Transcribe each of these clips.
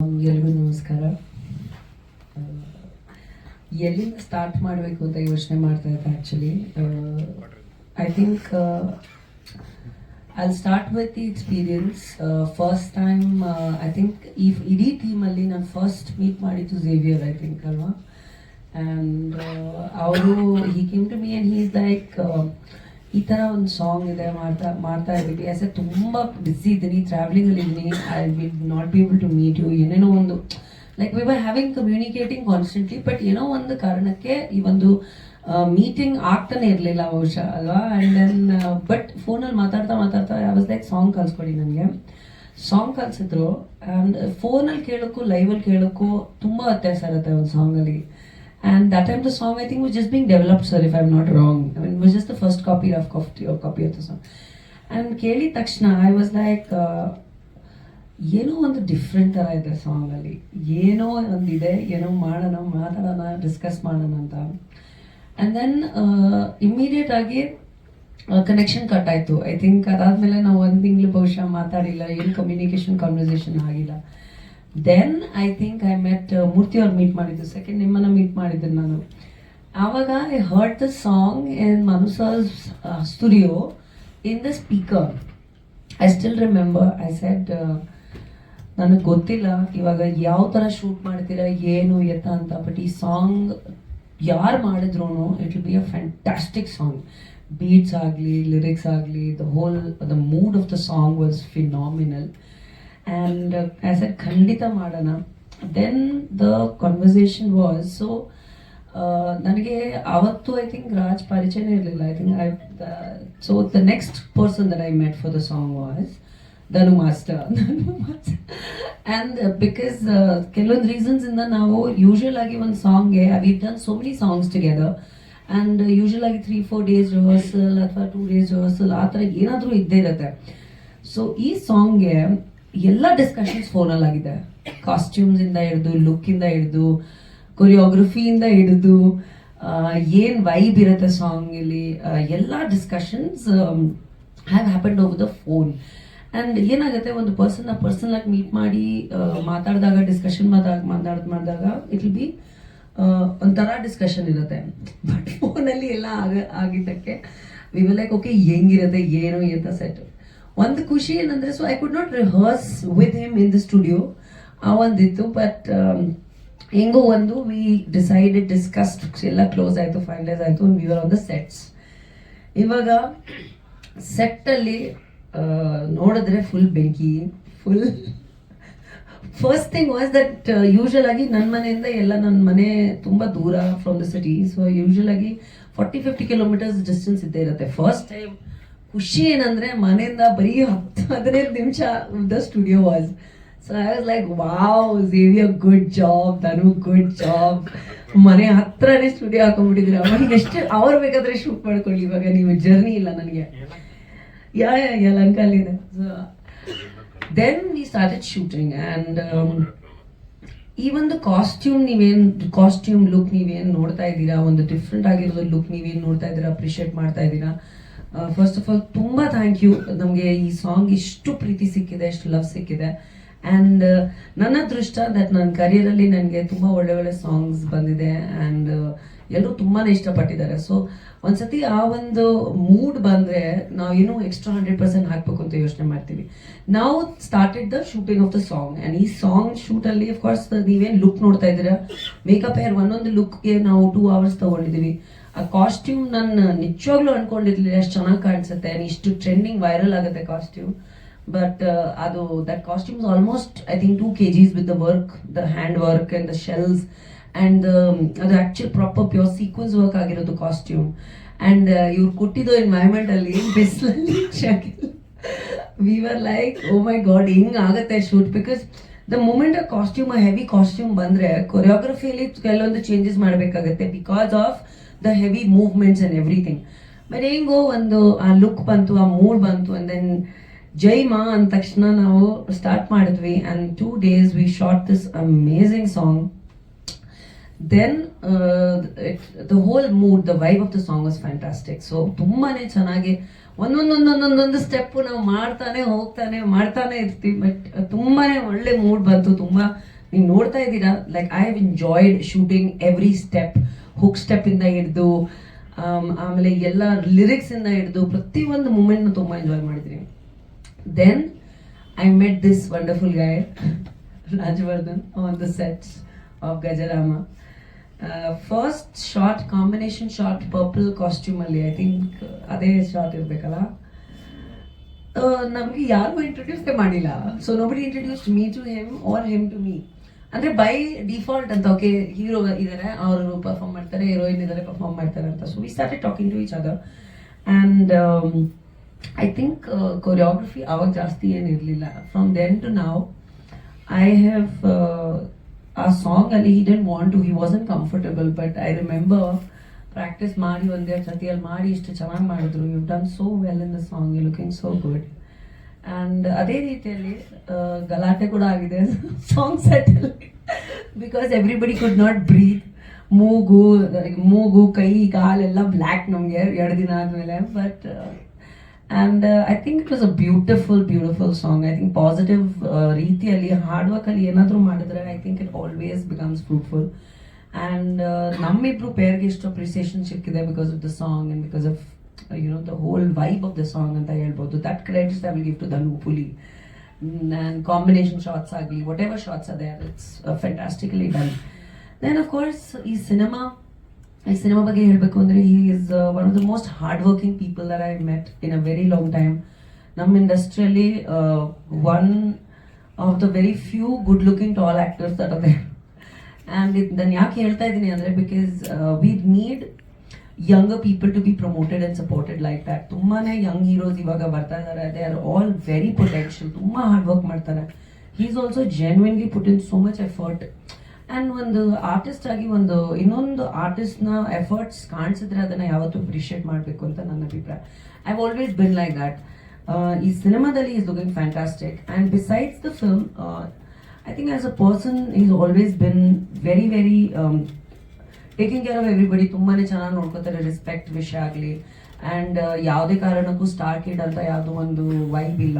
ಎಲ್ರಿಗೂ ನಮಸ್ಕಾರ. ಎಲ್ಲಿಂದ ಸ್ಟಾರ್ಟ್ ಮಾಡಬೇಕು ಅಂತ ಯೋಚನೆ ಮಾಡ್ತಾ ಇದ್ದೆ actually I think I start with the experience first time I think ಈ ಇಡೀ ಟೀಮಲ್ಲಿ ನಾನು ಫಸ್ಟ್ ಮೀಟ್ ಮಾಡಿದ್ದು ಝೇವಿಯರ್ ಐ ಥಿಂಕ್ ಅಲ್ವಾ? ಆ್ಯಂಡ್ ಅವರು he came to me and he is like ಈ ಥರ ಒಂದು ಸಾಂಗ್ ಇದೆ ಮಾಡ್ತಾ ಮಾಡ್ತಾ ಇದ್ದೀವಿ. ಆಸ್ ಎ ತುಂಬ ಬ್ಯುಸಿ ಇದ್ದೀನಿ ಟ್ರಾವೆಲಿಂಗಲ್ಲಿ ಇದ್ದೀನಿ I will not be able to meet you ಏನೇನೋ ಒಂದು like we were having communicating constantly but ಏನೋ ಒಂದು ಕಾರಣಕ್ಕೆ ಈ ಒಂದು ಮೀಟಿಂಗ್ ಆಗ್ತಾನೆ ಇರಲಿಲ್ಲ ಬಹುಶಃ, ಅಲ್ವಾ? ಆ್ಯಂಡ್ ದೆನ್ ಬಟ್ ಫೋನಲ್ಲಿ ಮಾತಾಡ್ತಾ ಮಾತಾಡ್ತಾ ಐ ವಾಸ್ ಲೈಕ್ ಸಾಂಗ್ ಕಲಿಸ್ಕೊಡಿ ನನಗೆ. ಸಾಂಗ್ ಕಲಿಸಿದ್ರು. ಆ್ಯಂಡ್ ಫೋನಲ್ಲಿ ಕೇಳೋಕ್ಕೂ ಲೈವಲ್ಲಿ ಕೇಳೋಕ್ಕೂ ತುಂಬ ವ್ಯತ್ಯಾಸ ಇರುತ್ತೆ ಒಂದು ಸಾಂಗಲ್ಲಿ And that time the song I think was just being developed, sir, if I'm not wrong. I mean, it was just the first copy of copy of, copy of the song. And ಕೇಳಿದ ತಕ್ಷಣ I was like ಏನೋ ಒಂದು different ಥರ ಇದೆ ಸಾಂಗಲ್ಲಿ ಏನೋ ಒಂದಿದೆ ಏನೋ ಮಾಡೋಣ ಮಾತಾಡೋಣ ಡಿಸ್ಕಸ್ ಮಾಡೋಣ ಅಂತ ಆ್ಯಂಡ್ ದೆನ್ ಇಮ್ಮಿಡಿಯೇಟ್ ಆಗಿ ಕನೆಕ್ಷನ್ ಕಟ್ ಆಯಿತು ಐ ಥಿಂಕ್ ಅದಾದಮೇಲೆ ನಾವು ಒಂದು ತಿಂಗಳು ಬಹುಶಃ ಮಾತಾಡಿಲ್ಲ ಏನು ಕಮ್ಯುನಿಕೇಷನ್ ಕಾನ್ವರ್ಸೇಷನ್ ಆಗಿಲ್ಲ then I think I met Murthy ಅವ್ರು ಮೀಟ್ ಮಾಡಿದ್ದು. ಸೆಕೆಂಡ್ ನಿಮ್ಮನ್ನ ಮೀಟ್ ಮಾಡಿದ್ದೆ ನಾನು. ಆವಾಗ I heard the song in ಮನುಸರ್ಸ್ studio in the speaker I still remember I set ನನಗೆ ಗೊತ್ತಿಲ್ಲ. ಇವಾಗ ಯಾವ ಥರ ಶೂಟ್ ಮಾಡ್ತೀರಾ, ಏನು, ಎತ್ತ ಅಂತ. ಬಟ್ ಈ ಸಾಂಗ್ ಯಾರು ಮಾಡಿದ್ರು it will be a fantastic song beats ಆಗಲಿ ಲಿರಿಕ್ಸ್ ಆಗಲಿ the whole the mood of the song was phenomenal and as a ಖಂಡಿತ ಮಾಡೋಣ. Then the conversation was so ನನಗೆ ಅವತ್ತು ಐ ಥಿಂಕ್ ರಾಜ್ ಪರಿಚಯನೇ ಇರಲಿಲ್ಲ. I think I so the next person that I met for the song was Dhanu master Dhanu and because ಕೆಲವೊಂದು ರೀಸನ್ಸಿಂದ ನಾವು usual ಆಗಿ ಒಂದು ಸಾಂಗ್ಗೆ we done so many songs together and usual ಆಗಿ ತ್ರೀ ಫೋರ್ ಡೇಸ್ ರಿಹರ್ಸಲ್ ಅಥವಾ two days rehearsal ಆ ಥರ ಏನಾದರೂ ಇದ್ದೇ ಇರುತ್ತೆ. ಸೊ ಈ ಸಾಂಗ್ಗೆ ಎಲ್ಲ ಡಿಸ್ಕಷನ್ಸ್ ಫೋನಲ್ಲಿ ಆಗಿದೆ. ಕಾಸ್ಟ್ಯೂಮ್ಸ್ ಇಂದ ಹಿಡಿದು ಲುಕ್ ಇಂದ ಹಿಡಿದು ಕೊರಿಯೋಗ್ರಫಿಯಿಂದ ಹಿಡಿದು ಏನು ವೈಬ್ ಇರುತ್ತೆ ಸಾಂಗ್ ಇಲ್ಲಿ ಎಲ್ಲ discussions have happened over the phone and ಏನಾಗುತ್ತೆ, ಒಂದು ಪರ್ಸನ್ನ ಪರ್ಸನ್ ಆಗಿ ಮೀಟ್ ಮಾಡಿ ಮಾತಾಡಿದಾಗ ಡಿಸ್ಕಷನ್ ಮಾತಾಡ್ ಮಾತಾಡ್, ಮಾಡಿದಾಗ ಇಟ್ ವಿಲ್ ಬಿ ಒಂಥರ ಡಿಸ್ಕಷನ್ ಇರುತ್ತೆ. ಬಟ್ ಫೋನಲ್ಲಿ ಎಲ್ಲ ಆಗ, ಆಗಿದ್ದಕ್ಕೆ ವಿಲ್ ಲೈಕ್ ಓಕೆ ಹೆಂಗಿರುತ್ತೆ, ಏನು ಅಂತ ಸೆಟ್ ಒಂದು ಖುಷಿ ಏನಂದ್ರೆ so I could not rehearse with him in the studio ಆ ಒಂದಿತ್ತು ಬಟ್ ಹೆಂಗೋ ಒಂದು ವಿ ಡಿಸೈಡೆಡ್ ಡಿಸ್ಕಸ್ಡ್ ಎಲ್ಲ ಕ್ಲೋಸ್ ಆಯಿತು ಫೈನಲೈಸ್ ಆಯಿತು we are on the sets ಇವಾಗ ಸೆಟ್ಟಲ್ಲಿ ನೋಡಿದ್ರೆ ಫುಲ್ ಬೆಂಕಿ full first thing was that usual ಆಗಿ ನನ್ನ ಮನೆಯಿಂದ ಎಲ್ಲ ನನ್ನ ಮನೆ ತುಂಬ ದೂರ from the city so usual ಆಗಿ ಫಾರ್ಟಿ ಫಿಫ್ಟಿ ಕಿಲೋಮೀಟರ್ಸ್ ಡಿಸ್ಟೆನ್ಸ್ ಇದ್ದೇ ಇರುತ್ತೆ. ಫಸ್ಟ್ ಟೈಮ್ ಖುಷಿ ಏನಂದ್ರೆ ಮನೆಯಿಂದ ಬರೀ ಹತ್ತು, ಹದಿನೈದು ನಿಮಿಷ the studio was so I was like wow Xavier good job Dhanu good job ಮನೆ ಹತ್ರನೇ ಸ್ಟುಡಿಯೋ ಹಾಕೊಂಡ್ಬಿಟ್ಟಿದ್ರೆ ಅವಾಗ ಎಷ್ಟು ಅವ್ರು ಬೇಕಾದ್ರೆ ಶೂಟ್ ಮಾಡ್ಕೊಳ್ಳಿ ಇವಾಗ, ನೀವು ಜರ್ನಿ ಇಲ್ಲ ನನಗೆ. Yeah yeah so then we started shooting and ಈ ಒಂದು ಕಾಸ್ಟ್ಯೂಮ್ ನೀವೇನು ಕಾಸ್ಟ್ಯೂಮ್ ಲುಕ್ ನೀವೇನು ನೋಡ್ತಾ ಇದ್ದೀರಾ? ಒಂದು ಡಿಫ್ರೆಂಟ್ ಆಗಿರೋ ಲುಕ್ ನೀವೇನು ನೋಡ್ತಾ ಇದ್ದೀರಾ? ಅಪ್ರಿಷಿಯೇಟ್ ಮಾಡ್ತಾ ಇದ್ದೀರಾ? ಫಸ್ಟ್ ಆಫ್ ಆಲ್ ತುಂಬ ಥ್ಯಾಂಕ್ ಯು ನಮಗೆ ಈ ಸಾಂಗ್ ಇಷ್ಟು ಪ್ರೀತಿ ಸಿಕ್ಕಿದೆ, ಇಷ್ಟು ಲವ್ ಸಿಕ್ಕಿದೆ. ಆ್ಯಂಡ್ ನನ್ನ ಅದೃಷ್ಟ ದಟ್ ನನ್ನ ಕರಿಯರಲ್ಲಿ ನನಗೆ ತುಂಬ ಒಳ್ಳೆ ಒಳ್ಳೆ ಸಾಂಗ್ಸ್ ಬಂದಿದೆ. ಆ್ಯಂಡ್ ಎಲ್ಲರೂ ತುಂಬಾ ಇಷ್ಟಪಟ್ಟಿದ್ದಾರೆ. ಸೊ ಒಂದ್ಸತಿ ಆ ಒಂದು ಮೂಡ್ ಬಂದರೆ ನಾವೇನು ಎಕ್ಸ್ಟ್ರಾ ಹಂಡ್ರೆಡ್ ಪರ್ಸೆಂಟ್ ಹಾಕಬೇಕು ಅಂತ ಯೋಚನೆ ಮಾಡ್ತೀವಿ. ನಾವು started the shooting of the song and ಈ ಸಾಂಗ್ ಶೂಟಲ್ಲಿ ಅಫ್ಕೋರ್ಸ್ ನೀವೇನು ಲುಕ್ ನೋಡ್ತಾ ಇದ್ದೀರಾ? ಮೇಕಪ್ ಹೇರ್ ಒಂದೊಂದು ಲುಕ್ಗೆ ನಾವು ಟೂ ಅವರ್ಸ್ ತಗೊಂಡಿದೀವಿ ಆ ಕಾಸ್ಟ್ಯೂಮ್ ನನ್ನ ನಿಜವಾಗ್ಲೂ ಅನ್ಕೊಂಡಿರ್ಲಿಲ್ಲ ಎಷ್ಟು ಚೆನ್ನಾಗಿ ಕಾಣಿಸುತ್ತೆ ಇಷ್ಟು ಟ್ರೆಂಡಿಂಗ್ ವೈರಲ್ ಆಗುತ್ತೆ ಕಾಸ್ಟ್ಯೂಮ್ ಬಟ್ ಅದು that costumes almost I think two K Gs with the work the hand work and the shells and ಅದು actual proper pure sequence work ಆಗಿರೋದು ಕಾಸ್ಟ್ಯೂಮ್ ಆ್ಯಂಡ್ ಇವ್ರು ಕೊಟ್ಟಿದ್ದು ಎನ್ವೈರ್ಮೆಂಟಲ್ಲಿ ಬಿಸಿಲಲ್ಲಿ we were like oh my God ಹಿಂಗ್ ಆಗುತ್ತೆ shoot because the moment costume heavy costume ಬಂದರೆ ಕೊರಿಯೋಗ್ರಫಿಯಲ್ಲಿ ಕೆಲವೊಂದು ಚೇಂಜಸ್ ಮಾಡಬೇಕಾಗುತ್ತೆ because of the heavy movements and everything but ಹೆಂಗೋ ಒಂದು ಆ ಲುಕ್ ಬಂತು, ಆ ಮೂಡ್ ಬಂತು ಅಂಡ್ ದೆನ್ ಜೈ ಮಾ ಅಂದ ತಕ್ಷಣ ನಾವು ಸ್ಟಾರ್ಟ್ ಮಾಡಿದ್ವಿ. And two days we shot this amazing song then the whole mood the vibe of the song is fantastic so ತುಂಬಾನೇ ಚೆನ್ನಾಗಿ ಒಂದೊಂದೊಂದೊಂದೊಂದೊಂದು ಸ್ಟೆಪ್ಪು ನಾವು ಮಾಡ್ತಾನೆ ಹೋಗ್ತಾನೆ, ಮಾಡ್ತಾನೆ ಇರ್ತೀವಿ. ಬಟ್ ತುಂಬಾನೇ ಒಳ್ಳೆ ಮೂಡ್ ಬಂತು. ತುಂಬ ನೀವು ನೋಡ್ತಾ ಇದ್ದೀರಾ? Like I have enjoyed shooting every step hook step ಇಂದ ಹಿಡಿದು ಆಮೇಲೆ ಎಲ್ಲ ಲಿರಿಕ್ಸ್ ಇಂದ ಹಿಡಿದು ಪ್ರತಿಯೊಂದು ಮೂಮೆಂಟ್ ತುಂಬ ಎಂಜಾಯ್ ಮಾಡಿದ್ದೀನಿ. Then I met this wonderful guy Rajavardhan on the sets of Gajarama first shot combination shot purple costume ಅಲ್ಲಿ ಐ ಥಿಂಕ್ ಅದೇ ಶಾರ್ಟ್ ಇರಬೇಕಲ್ಲ? ನಮಗೆ ಯಾರಿಗೂ ಇಂಟ್ರೊಡ್ಯೂಸೇ ಮಾಡಿಲ್ಲ. So nobody introduce me to him or him to me ಅಂದ್ರೆ by default ಅಂತ okay hero ಇದ್ದಾರೆ ಅವರು ಪರ್ಫಾರ್ಮ್ ಮಾಡ್ತಾರೆ ಹೀರೋಯಿನ್ ಇದ್ದಾರೆ ಪರ್ಫಾರ್ಮ್ ಮಾಡ್ತಾರೆ ಅಂತ. So we started talking to each other and I think choreography ಅವಾಗ ಜಾಸ್ತಿ ಏನಿರಲಿಲ್ಲ. ಫ್ರಮ್ ದೆನ್ ಟು ನಾವ್ ಐ ಹ್ಯಾವ್ ಆ ಸಾಂಗ್ ಅಲ್ಲಿ he didn't want to he wasn't comfortable but I remember practice ಮಾಡಿ ಒಂದೇ ಸತಿಯಲ್ಲಿ ಮಾಡಿ ಇಷ್ಟು ಚೆನ್ನಾಗಿ ಮಾಡಿದ್ರು. You done so well in the song you looking so good and ಅದೇ ರೀತಿಯಲ್ಲಿ ಗಲಾಟೆ ಕೂಡ ಆಗಿದೆ song ಸೆಟಲ್ಲಿ because everybody could not breathe ಮೂಗು ಮೂಗು, ಕೈ, ಕಾಲೆಲ್ಲ ಬ್ಲ್ಯಾಕ್ ನಮಗೆ, ಎರಡು ದಿನ ಆದಮೇಲೆ. But and I think it was a beautiful beautiful song I think positive ರೀತಿಯಲ್ಲಿ ಹಾರ್ಡ್ ವರ್ಕಲ್ಲಿ ಏನಾದರೂ ಮಾಡಿದ್ರೆ I think it always becomes fruitful and ನಮ್ಮಿಬ್ರು ಪೇರ್ಗೆ ಇಷ್ಟು ಅಪ್ರಿಸಿಯೇಷನ್ ಸಿಕ್ಕಿದೆ because of the song and because of you know the whole vibe of the song ಅಂತ ಹೇಳ್ಬೋದು that credits I will give to Dhanu Puli and combination shorts ಆಗಲಿ whatever shorts ಅದೇ it's fantastically done then of course ಈ cinema ಈ cinema ಬಗ್ಗೆ ಹೇಳಬೇಕು ಅಂದರೆ he is one of the most hard working people there I met in a very long time ನಮ್ಮ ಇಂಡಸ್ಟ್ರಿಯಲ್ಲಿ one of the very few good looking tall actors that ಅದೇ and ಇದು ನಾನು ಯಾಕೆ ಹೇಳ್ತಾ ಇದ್ದೀನಿ ಅಂದರೆ because we need younger people to be promoted and supported like that ತುಂಬಾ ಯಂಗ್ ಹೀರೋಸ್ ಇವಾಗ ಬರ್ತಾ ಇದ್ದಾರೆ they are all very potential ತುಂಬ ಹಾರ್ಡ್ ವರ್ಕ್ ಮಾಡ್ತಾರೆ. He is also genuinely put in so much effort and ಒಂದು artist ಆಗಿ ಒಂದು ಇನ್ನೊಂದು ಆರ್ಟಿಸ್ಟ್ನ ಎಫರ್ಟ್ಸ್ ಕಾಣಿಸಿದ್ರೆ ಅದನ್ನು ಯಾವತ್ತೂ ಅಪ್ರಿಷಿಯೇಟ್ ಮಾಡಬೇಕು ಅಂತ ನನ್ನ ಅಭಿಪ್ರಾಯ. I always been like that ಈ ಸಿನಿಮಾದಲ್ಲಿ is looking fantastic and besides the film I think as a person is always been very very taking care of everybody ತುಂಬಾನೇ ಚೆನ್ನಾಗಿ ನೋಡ್ಕೋತಾರೆ ರೆಸ್ಪೆಕ್ಟ್ ವಿಷಯ ಆಗಲಿ. ಆ್ಯಂಡ್ ಯಾವುದೇ ಕಾರಣಕ್ಕೂ ಸ್ಟಾರ್ ಕಿಡ್ ಅಂತ ಯಾವುದೋ ಒಂದು ವೈಬ್ ಇಲ್ಲ.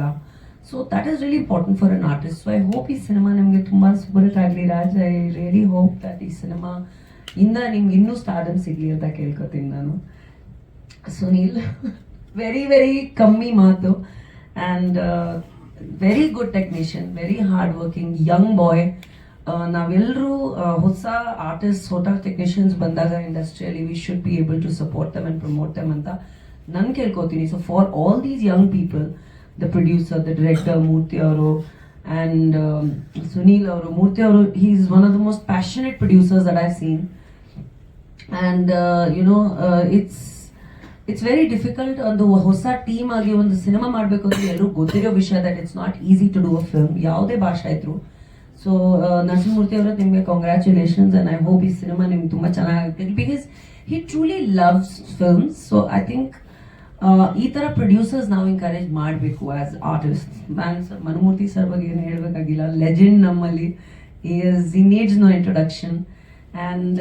So that is really important for an artist so I hope ಈ ಸಿನಿಮಾ ನಿಮಗೆ ತುಂಬ ಆಗಲಿ Raj I really hope that ಈ ಸಿನಿಮಾ ಇಂದ ನಿಮ್ಗೆ ಇನ್ನೂ ಸ್ಟಾರ್ಡಮ್ ಸಿಗಲಿ ಅಂತ ಕೇಳ್ಕೊತೀನಿ ನಾನು. ಸುನೀಲ್ ವೆರಿ ವೆರಿ ಕಮ್ಮಿ ಮಾತು. And very good technician very hard working young boy ನಾವೆಲ್ಲರೂ ಹೊಸ ಆರ್ಟಿಸ್ಟ್ ಹೊಸ ಟೆಕ್ನಿಷಿಯನ್ಸ್ ಬಂದಾಗ ಇಂಡಸ್ಟ್ರಿಯಲ್ಲಿ we should be able to support them and promote them ಅಂತ ನಾನು ಕೇಳ್ಕೊತೀನಿ. So for all these young people the producer the director Murthy ಅವರು and Sunil ಅವರು ಮೂರ್ತಿ ಅವರು he is one of the most passionate producers that I seen and you know it's it's very difficult ಒಂದು ಹೊಸ team ಆಗಿ ಒಂದು cinema ಮಾಡಬೇಕು ಅಂತ ಎಲ್ಲರೂ ಗೊತ್ತಿರೋ ವಿಷಯ that it's not easy to do a film ಯಾವುದೇ ಭಾಷೆ ಇದ್ರು ಸೊ ನರಸಿಂಹಮೂರ್ತಿ ಅವರ, ನಿಮಗೆ ಕಾಂಗ್ರ್ಯಾಚುಲೇಷನ್ಸ್ ಆ್ಯಂಡ್ ಐ ಹೋಪ್ ಈ ಸಿನಿಮಾ ನಿಮ್ಗೆ ತುಂಬ ಚೆನ್ನಾಗುತ್ತೆ because he truly loves films so I think ಈ ಥರ ಪ್ರೊಡ್ಯೂಸರ್ಸ್ ನಾವು ಎಂಕರೇಜ್ ಮಾಡಬೇಕು ಆಸ್ ಆರ್ಟಿಸ್ಟ್ ನಾನು ಸರ್ ಮನುಮೂರ್ತಿ ಸರ್ ಬಗ್ಗೆ ಏನು ಹೇಳಬೇಕಾಗಿಲ್ಲ. ಲೆಜೆಂಡ್ ನಮ್ಮಲ್ಲಿ. ಈಸ್ ಈ ನೀಡ್ಸ್ ನೋ ಇಂಟ್ರೊಡಕ್ಷನ್ ಆ್ಯಂಡ್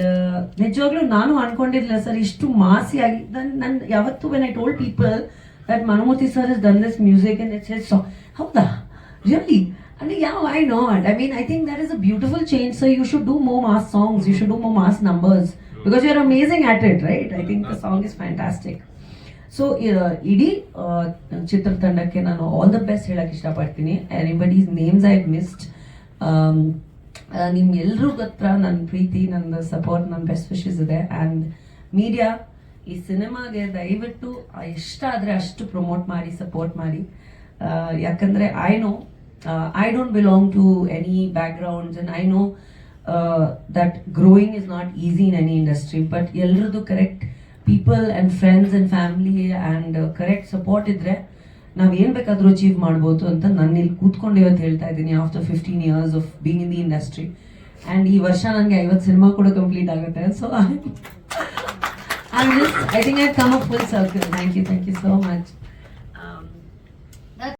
ನಿಜವಾಗ್ಲೂ ನಾನು ಅನ್ಕೊಂಡಿರ್ಲಿಲ್ಲ ಸರ್ ಇಷ್ಟು ಮಾಸಿಯಾಗಿ. ನಾನು ನನ್ನ ಯಾವತ್ತು when I told people that Manumurthy sir is done this music and it's it's ಹೌದಾ? ರಿಯಲಿ ಅಂದ್ರೆ ಯಾವ I not I mean I think that is a beautiful change sir you should do more mass songs you should do more mass numbers because you are amazing at it right I think the song is fantastic so ಇಡೀ ಚಿತ್ರತಂಡಕ್ಕೆ ನಾನು all the best ಹೇಳಕ್ ಇಷ್ಟಪಡ್ತೀನಿ. Anybody's names I missed ನಿಮ್ಗೆಲ್ರಿಗೂ ಹತ್ರ ನನ್ನ ಪ್ರೀತಿ ನನ್ನ support ನನ್ನ ಬೆಸ್ಟ್ ವಿಶಸ್ ಇದೆ. ಆ್ಯಂಡ್ ಮೀಡಿಯಾ ಈ ಸಿನಿಮಾಗೆ ದಯವಿಟ್ಟು ಎಷ್ಟಾದರೆ ಅಷ್ಟು ಪ್ರಮೋಟ್ ಮಾಡಿ ಸಪೋರ್ಟ್ ಮಾಡಿ. ಯಾಕಂದ್ರೆ I know I don't belong to any backgrounds and I know that growing is not easy in any industry but ಎಲ್ರದ್ದು correct people and friends and family and correct support ಇದ್ದರೆ ನಾವು ಏನು ಬೇಕಾದರೂ achieve ಮಾಡ್ಬೋದು ಅಂತ ನಾನು ಇಲ್ಲಿ ಕೂತ್ಕೊಂಡು ಇವತ್ತು ಹೇಳ್ತಾ ಇದ್ದೀನಿ after fifteen years of being in the industry and ಈ ವರ್ಷ ನನಗೆ ಐವತ್ತು ಸಿನಿಮಾ ಕೂಡ ಕಂಪ್ಲೀಟ್ ಆಗುತ್ತೆ. So I I think I come up full circle thank you thank you so much